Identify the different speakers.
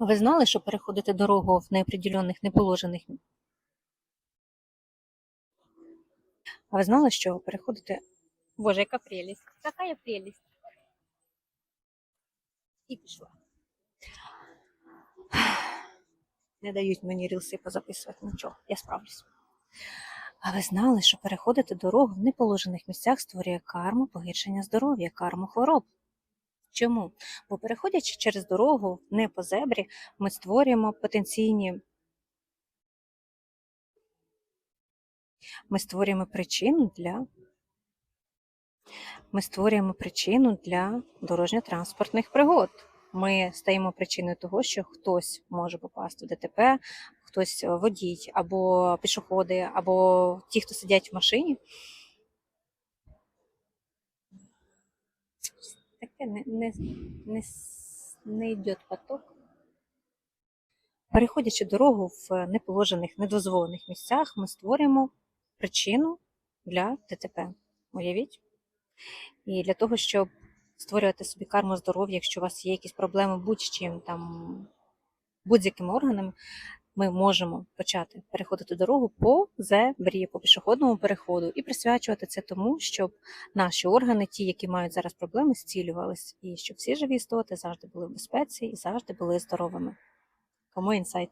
Speaker 1: Ви знали, що переходити дорогу в неопределених, неположених А ви знали, що переходити. Боже, яка прелість! Яка прелість! І пішла. Не дають мені рілси позаписувати нічого, я справлюсь. А ви знали, що переходити дорогу в неположених місцях створює карму погіршення здоров'я, карму хвороб. Чому? Бо переходячи через дорогу не по зебрі, ми створюємо потенційні. Ми створюємо причину для. Ми створюємо причину для дорожньо-транспортних пригод. Ми стаємо причиною того, що хтось може попасти в ДТП, хтось е, водій, або пішоходи, або ті, хто сидять в машині. Таке не, не, не, не йде поток. Переходячи дорогу в неположених, недозволених місцях, ми створюємо причину для ДТП. Уявіть? І для того, щоб створювати собі карму здоров'я, якщо у вас є якісь проблеми будь-чим там, будь-якими органами, ми можемо почати переходити дорогу по зебрі, по пішохідному переходу і присвячувати це тому, щоб наші органи, ті, які мають зараз проблеми, зцілювались, і щоб всі живі істоти завжди були в безпеці і завжди були здоровими. Кому інсайт?